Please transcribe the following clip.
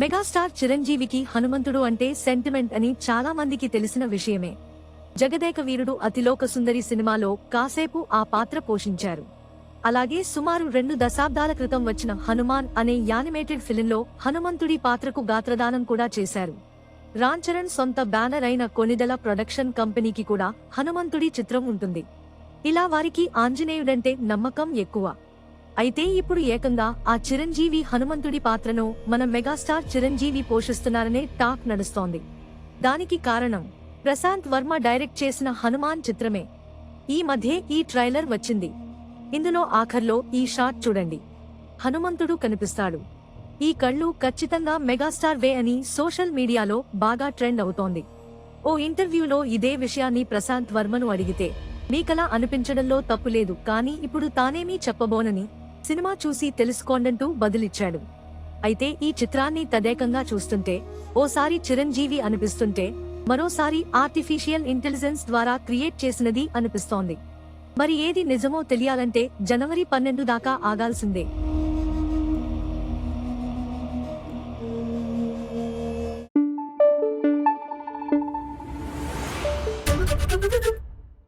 Megastar చిరంజీవికి హనుమంతుడు అంటే సెంటిమెంట్ అని చాలా మందికి తెలిసిన విషయమే. జగదేక వీరుడు అతిలోక సుందరి సినిమాలో కాసేపు ఆ పాత్ర పోషించారు. అలాగే సుమారు రెండు దశాబ్దాల క్రితం వచ్చిన హనుమాన్ అనే యానిమేటెడ్ ఫిలింలో హనుమంతుడి పాత్రకు గాత్రదానం కూడా చేశారు. రామ్ చరణ్ సొంత బ్యానర్ అయిన కొనిదల ప్రొడక్షన్ కంపెనీకి కూడా హనుమంతుడి చిత్రం ఉంటుంది. ఇలా వారికి ఆంజనేయుడంటే నమ్మకం ఎక్కువ. అయితే ఇప్పుడు ఏకంగా ఆ చిరంజీవి హనుమంతుడి పాత్రను మన మెగాస్టార్ చిరంజీవి పోషిస్తున్నారనే టాక్ నడుస్తోంది. దానికి కారణం ప్రశాంత్ వర్మ డైరెక్ట్ చేసిన హనుమాన్ చిత్రమే. ఈ మధ్యే ఈ ట్రైలర్ వచ్చింది. ఇందులో ఆఖర్లో ఈ షాట్ చూడండి. హనుమంతుడు కనిపిస్తాడు. ఈ కళ్ళు ఖచ్చితంగా మెగాస్టార్ వే అని సోషల్ మీడియాలో బాగా ట్రెండ్ అవుతోంది. ఓ ఇంటర్వ్యూలో ఇదే విషయాన్ని ప్రశాంత్ వర్మను అడిగితే మీకలా అనిపించడంలో తప్పులేదు కానీ ఇప్పుడు తానేమీ చెప్పబోనని సినిమా చూసి తెలుసుకోండంటూ బదులిచ్చాడు అయితే ఈ చిత్రాన్ని తదేకంగా చూస్తుంటే ఓసారి చిరంజీవి అనిపిస్తుంటే మరోసారి ఆర్టిఫిషియల్ ఇంటెలిజెన్స్ ద్వారా క్రియేట్ చేసినది అనిపిస్తోంది మరి ఏది నిజమో తెలియాలంటే జనవరి పన్నెండు దాకా ఆగాల్సిందే